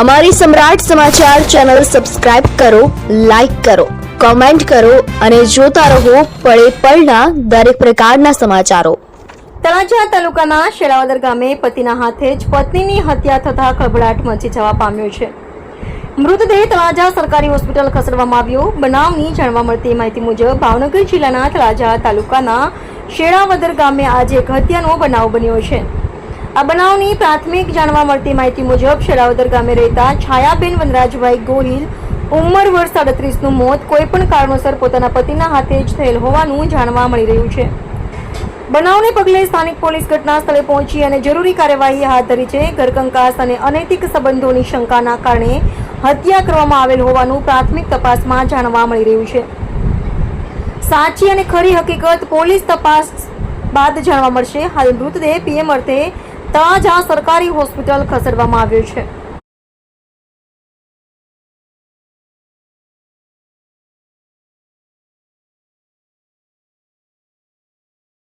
અમારી સમ્રાટ સમાચાર channel subscribe કરો, લાઇક કરો, કોમેન્ટ કરો અને જોતા રહો પળે પળના દરેક પ્રકારના સમાચારો. તળાજા તાલુકાના શેરાવદર ગામે પતિના હાથે જ પત્નીની હત્યા થતા ખળભળાટ મચી જવા પામ્યો છે. મૃતદેહ તળાજા સરકારી હોસ્પિટલ ખસેડવામાં આવ્યો. બનાવની જાણવા મળતી માહિતી મુજબ ભાવનગર જિલ્લાના તળાજા તાલુકાના શેરાવદર ગામે આજે એક હત્યાનો બનાવ બન્યો છે. આ બનાવની પ્રાથમિક જાણવા મળતી માહિતી મુજબ શેરાવદર ગામે રહેતા છાયાબેન વનરાજભાઈ ગોહિલ ઉંમર વર્ષ સાડત્રીસનું મોત કોઈપણ કારણોસર પોતાના પતિના હાથે જ થયેલ હોવાનું જાણવા મળી રહ્યું છે. બનાવને પગલે સ્થાનિક પોલીસ ઘટના સ્થળે પહોંચી અને જરૂરી કાર્યવાહી હાથ ધરી છે. ઘરકંકાસ અને અનૈતિક સંબંધોની શંકાના કારણે હત્યા કરવામાં આવેલ હોવાનું પ્રાથમિક તપાસમાં જાણવા મળી રહ્યું છે. સાચી અને ખરી હકીકત પોલીસ તપાસ બાદ જાણવા મળશે. હાલ મૃતદેહ પીએમ અર્થે તળાજા સરકારી હોસ્પિટલ ખસેડવામાં આવ્યો છે.